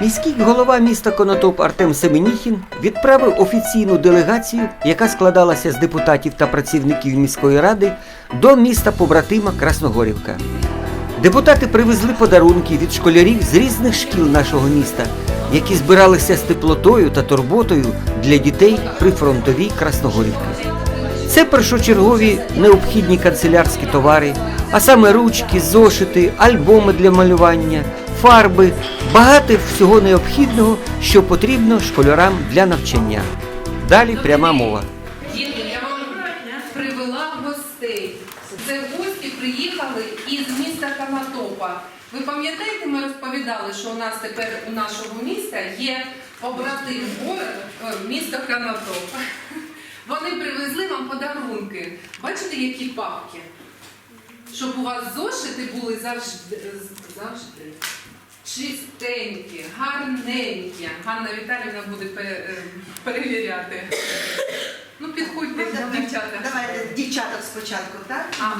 Міський голова міста Конотоп Артем Семеніхін відправив офіційну делегацію, яка складалася з депутатів та працівників міської ради, до міста побратима Красногорівка. Депутати привезли подарунки від школярів з різних шкіл нашого міста, які збиралися з теплотою та турботою для дітей при фронтовій Красногорівці. Це першочергові необхідні канцелярські товари, а саме ручки, зошити, альбоми для малювання, фарби, багато всього необхідного, що потрібно школярам для навчання. Далі пряма мова. Діти, я вам привела гостей. Це гості приїхали із міста Канатопа. Ви пам'ятаєте, ми розповідали, що у нас тепер у нашого міста є город, е, місто Канатоп. Вони привезли вам подарунки. Бачите, які папки? Щоб у вас зошити були завжди, завжди чистенькі, гарненькі. Ганна Віталіївна буде е, перевіряти. Ну, підходьте, дівчата. Давайте дівчаток спочатку, так? А,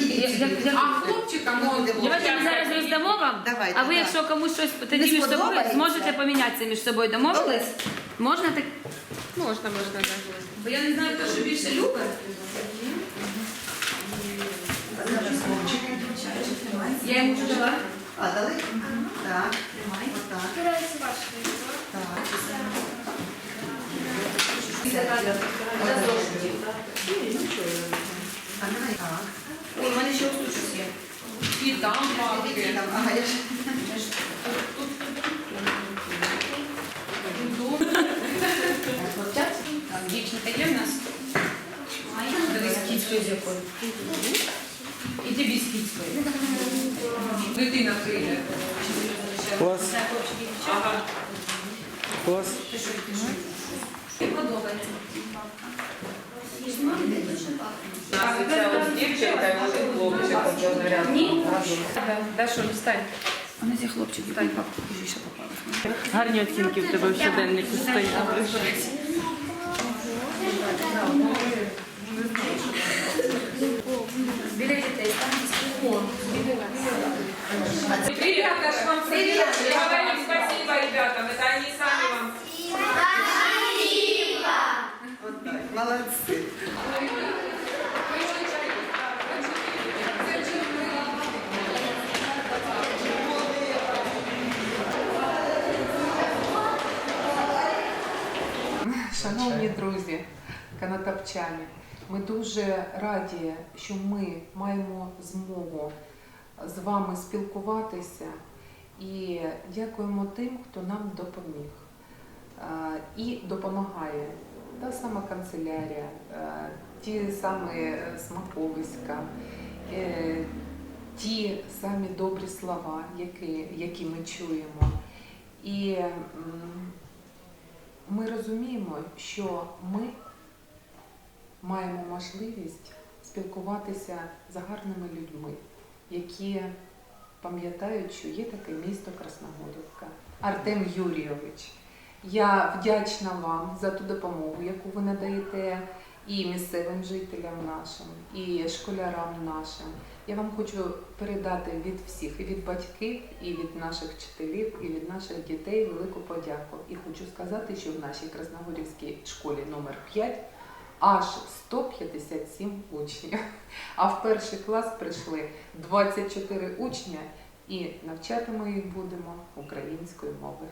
я- я- я- А хлопчикам ну, Давайте ми зараз роздамо вам, Давайте, а ви, якщо комусь щось тоді між собою сподобається? зможете помінятися між собою. Домовились? Можна так? Можна, можна, так. Бо я не знаю, хто що більше любить. Я йому вже дала. А, дали? Так. Отак. Так. А давай так. Ой, у мене ще ось тут щось є. І там папки. Там, ага, я ж. Дівчинка є в нас? Дивись, з якою. І тобі з кіцькою. Дитина прийде. Клас, Ага. клас. Подобається. Дівчинка і може хлопчик. Ні? Да встань. У нас є хлопчики, дай папку, ще попалась. Гарні оцінки в тебе в щоденнику стоять. Біля дітей, там Ребята, ж вам привет. Говорим спасибо ребятам. Это они сами вам. Отак. Молодці. Шановні друзі, канатопчани, ми дуже раді, що ми маємо змогу з вами спілкуватися і дякуємо тим, хто нам допоміг Е, і допомагає. Та сама канцелярія, е, ті самі е, смаковиська, ті самі добрі слова, які, які ми чуємо. І ми розуміємо, що ми маємо можливість спілкуватися з гарними людьми, які пам'ятають, що є таке місто Красногорівка. Артем Юрійович, я вдячна вам за ту допомогу, яку ви надаєте і місцевим жителям нашим, і школярам нашим. Я вам хочу передати від всіх, і від батьків, і від наших вчителів, і від наших дітей велику подяку. І хочу сказати, що в нашій Красногорівській школі номер 5 аж 157 учнів. А в перший клас прийшли 24 учня, і навчати ми їх будемо української мови.